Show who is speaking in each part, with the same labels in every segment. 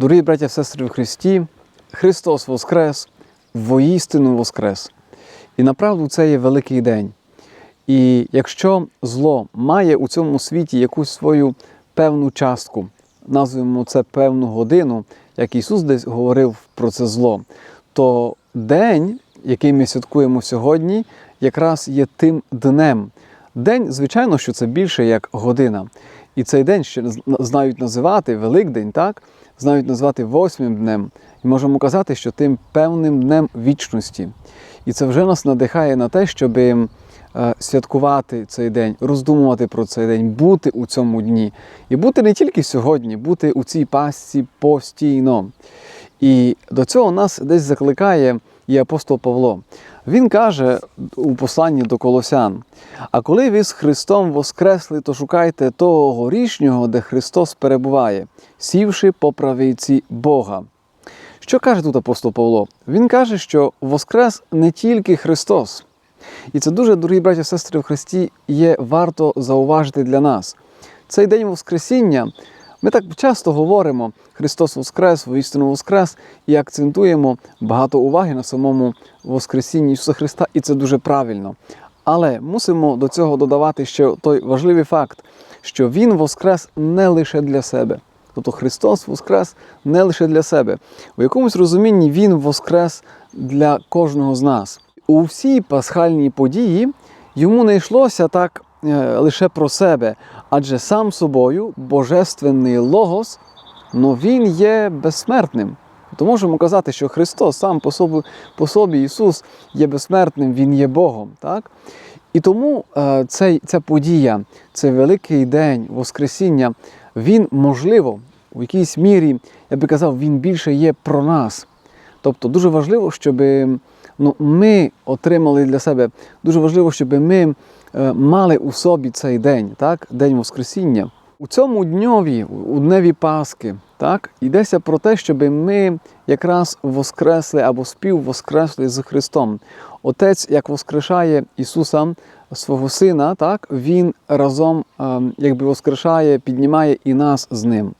Speaker 1: Дорогі браття і сестри в Христі, Христос Воскрес, воістину Воскрес. І направду це є великий день. І якщо зло має у цьому світі якусь свою певну частку, назвемо це певну годину, як Ісус десь говорив про це зло, то день, який ми святкуємо сьогодні, якраз є тим днем. День, звичайно, що це більше як година. І цей день ще знають називати Великдень, так? Знають назвати восьмим днем. І можемо казати, що тим певним днем вічності. І це вже нас надихає на те, щоб е, святкувати цей день, роздумувати про цей день, бути у цьому дні. І бути не тільки сьогодні, бути у цій пастці постійно. І до цього нас десь закликає і апостол Павло. Він каже у посланні до Колосян: а коли ви з Христом воскресли, то шукайте того горішнього, де Христос перебуває, сівши по правиці Бога. Що каже тут апостол Павло? Він каже, що воскрес не тільки Христос. І це дуже, дорогі браті і сестри в Христі, є варто зауважити для нас. Цей день Воскресіння ми так часто говоримо Христос Воскрес, воістину Воскрес, і акцентуємо багато уваги на самому Воскресінні Ісуса Христа, і це дуже правильно. Але мусимо до цього додавати ще той важливий факт, що Він воскрес не лише для себе. Тобто Христос воскрес не лише для себе. У якомусь розумінні Він воскрес для кожного з нас. У всій пасхальній події йому не йшлося так лише про себе, адже сам собою божественний логос, но він є безсмертним. То можемо казати, що Христос сам по собі, по собі Ісус є безсмертним, Він є Богом. Так? І тому е, цей, ця подія, цей великий день Воскресіння, він можливо, у якійсь мірі, я би казав, він більше є про нас. Тобто дуже важливо, щоб ну, ми отримали для себе, дуже важливо, щоб ми е, мали у собі цей день, так? День Воскресіння. У цьому дньові, у дневі Пасхи, так, йдеться про те, щоб ми якраз воскресли або співвоскресли з Христом. Отець, як воскрешає Ісуса, свого Сина, так, Він разом е, якби воскрешає, піднімає і нас з ним.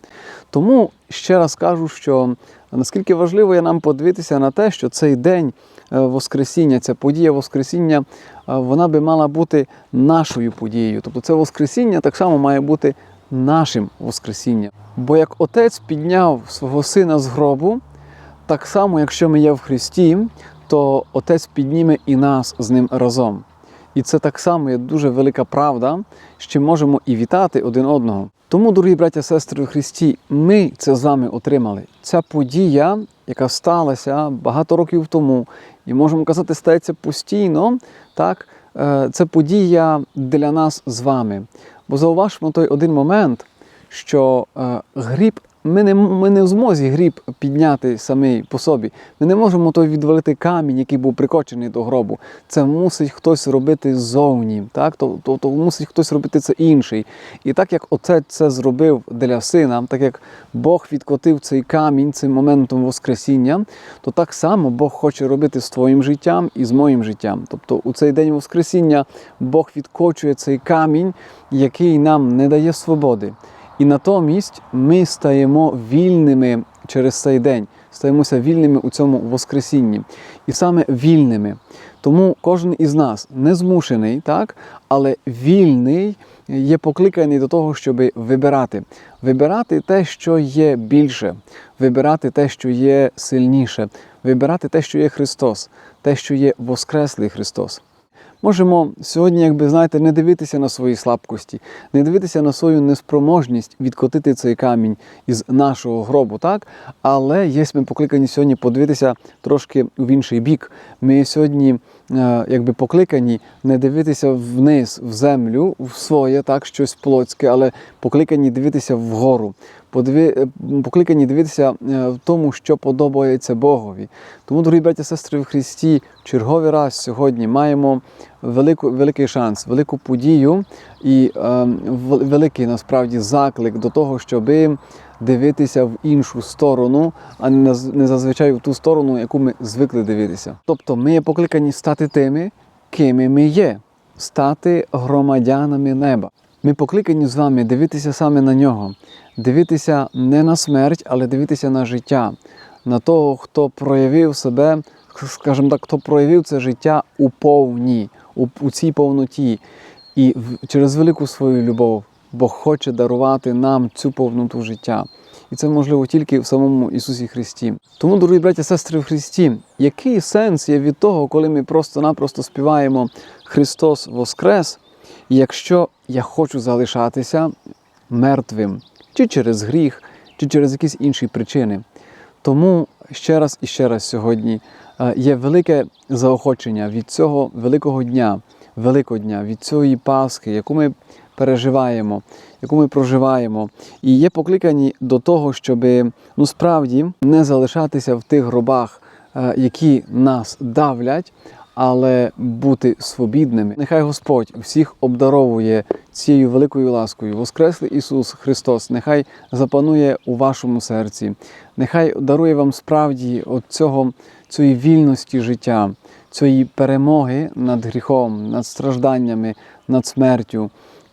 Speaker 1: Тому ще раз кажу, що наскільки важливо є нам подивитися на те, що цей день е, Воскресіння, ця подія Воскресіння, е, вона би мала бути нашою подією. Тобто це Воскресіння так само має бути нашим Воскресінням. Бо як Отець підняв свого сина з гробу, так само, якщо ми є в Христі, то Отець підніме і нас з ним разом. І це так само є дуже велика правда, що можемо і вітати один одного. Тому, дорогі браття сестри у Христі, ми це з вами отримали. Ця подія, яка сталася багато років тому, і можемо казати, стається постійно, так, е, це подія для нас з вами. Бо зауважмо той один момент, що е, гріб, ми не, ми не в змозі гріб підняти самий по собі. Ми не можемо той відвалити камінь, який був прикочений до гробу. Це мусить хтось робити ззовні. Так? Тобто то, мусить хтось робити це інший. І так як отець це зробив для сина, так як Бог відкотив цей камінь цим моментом Воскресіння, то так само Бог хоче робити з твоїм життям і з моїм життям. Тобто у цей день Воскресіння Бог відкочує цей камінь, який нам не дає свободи. І натомість ми стаємо вільними через цей день, стаємося вільними у цьому Воскресінні. І саме вільними. Тому кожен із нас не змушений, так, але вільний є покликаний до того, щоб вибирати. Вибирати те, що є більше, вибирати те, що є сильніше, вибирати те, що є Христос, те, що є Воскреслий Христос. Можемо сьогодні, якби знаєте, не дивитися на свої слабкості, не дивитися на свою неспроможність відкотити цей камінь із нашого гробу, так? Але є ми покликані сьогодні подивитися трошки в інший бік. Ми сьогодні, е, якби покликані не дивитися вниз, в землю, в своє, так, щось плотське, але покликані дивитися вгору. Подиви, е, покликані дивитися е, в тому, що подобається Богові. Тому, дорогі браті сестри в Христі, в черговий раз сьогодні маємо велику, великий шанс, велику подію і е, великий насправді заклик до того, щоб дивитися в іншу сторону, а не зазвичай в ту сторону, яку ми звикли дивитися. Тобто ми є покликані стати тими, кими ми є, стати громадянами неба. Ми покликані з вами дивитися саме на нього, дивитися не на смерть, але дивитися на життя, на того, хто проявив себе, скажімо так, хто проявив це життя у повні, у, у цій повноті. І в- через велику свою любов Бог хоче дарувати нам цю повноту життя. І це можливо тільки в самому Ісусі Христі. Тому, дорогі браті сестри в Христі, який сенс є від того, коли ми просто-напросто співаємо Христос Воскрес, якщо я хочу залишатися мертвим, чи через гріх, чи через якісь інші причини. Тому ще раз і ще раз сьогодні е, є велике заохочення від цього великого дня, Великодня, від цієї Пасхи, яку ми переживаємо, яку ми проживаємо, і є покликані до того, щоб ну справді не залишатися в тих гробах, е, які нас давлять, але бути свобідними. Нехай Господь всіх обдаровує цією великою ласкою. Воскреслий Ісус Христос, нехай запанує у вашому серці, нехай дарує вам справді от цього, цієї вільності життя, цієї перемоги над гріхом, над стражданнями, над смертю.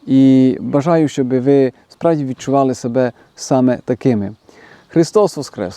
Speaker 1: І бажаю, щоб ви справді відчували себе саме такими. Христос Воскрес!